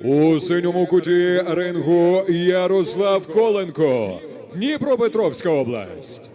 У синьому куті рингу Ярослав Коленко, Дніпропетровська область.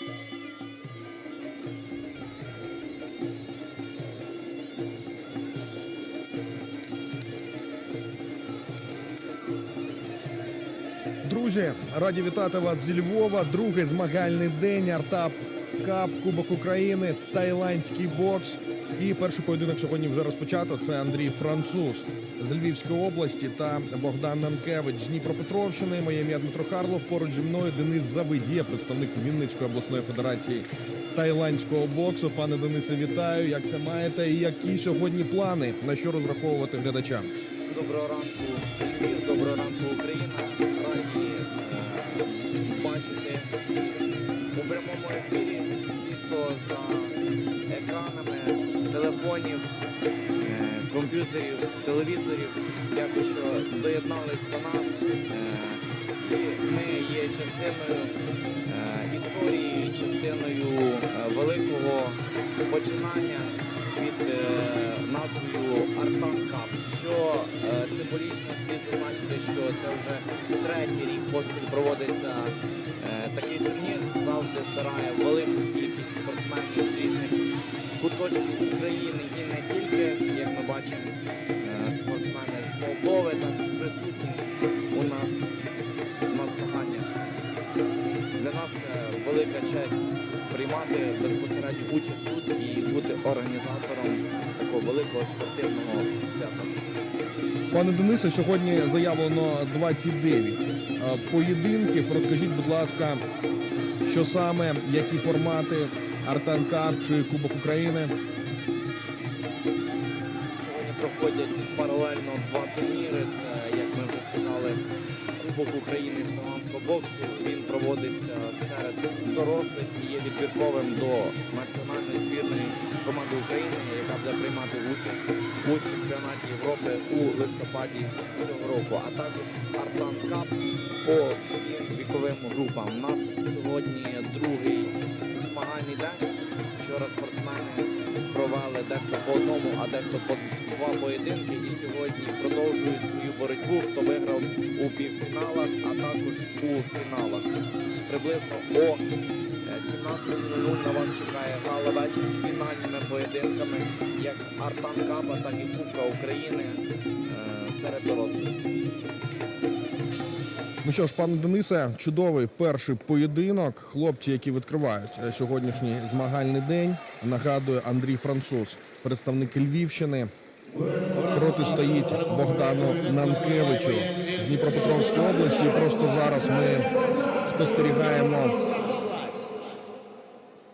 Друзі, раді вітати вас зі Львова. Другий змагальний день Артап Кап, Кубок України, тайландський бокс. І перший поєдинок сьогодні вже розпочато. Це Андрій Француз з Львівської області та Богдан Нанкевич з Дніпропетровщини. Моє ім'я Дмитро Харлов. Поруч зі мною Денис Завидія, представник Вінницької обласної федерації тайландського боксу. Пане Денисе, вітаю. Як це маєте? І які сьогодні плани? На що розраховувати глядачам? Доброго ранку, телевізорів. Дякую, що доєднались до нас. Е, ми є частиною е, історії, частиною е, великого починання під назвою Артан Кап, що символічно слід зазначити, що це вже третій рік поспіль проводиться такий турнір. Завжди збирає велику кількість спортсменів з різних куточків України безпосередню участь тут і бути організатором такого великого спортивного свята. Пане Денисе, сьогодні заявлено 29 е, поєдинків. Розкажіть, будь ласка, що саме, які формати Артанкап чи Кубок України? Сьогодні проходять паралельно два турніри. Це, як ми вже сказали, Кубок України з талантського боксу. Проводиться серед дорослих і є відбірковим до національної збірної команди України, яка буде приймати участь у чемпіонаті Європи у листопаді цього року. А також Артан Кап по всім віковим групам. У нас сьогодні другий змагальний день. Вчора спортсмени провели дехто по одному, а дехто по два поєдинки. І сьогодні продовжують свою боротьбу, хто виграв у півфіналах, а також у фіналах. Приблизно о е, 17.00 на вас чекає гала вечір з фінальними поєдинками, як Артан Каба, так і Кубка України е, серед дорослих. Ну що ж, пане Денисе, чудовий перший поєдинок. Хлопці, які відкривають е, сьогоднішній змагальний день. Нагадую, Андрій Француз, представник Львівщини. Проти стоїть Богдану Нанкевичу з Дніпропетровської області. І Просто зараз ми спостерігаємо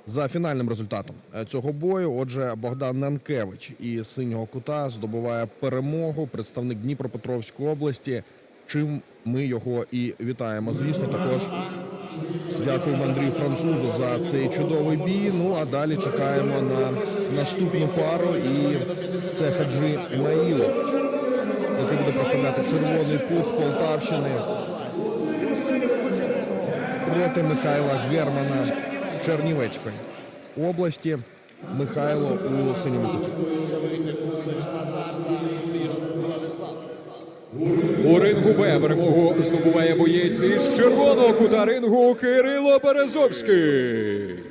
за фінальним результатом е, цього бою. Отже, Богдан Нанкевич із синього кута здобуває перемогу. Представник Дніпропетровської області. Чим ми його і вітаємо. Звісно, також дякуємо Андрію Французу за цей чудовий бій. Ну а далі чекаємо на наступну пару. І це Хаджи Наїлов, який буде представляти червоний кут з Полтавщини проти Михайла Германа Чернівецької області. Михайло у синьому куті. У рингу Б перемогу здобуває боєць із червоного кута рингу Кирило Березовський.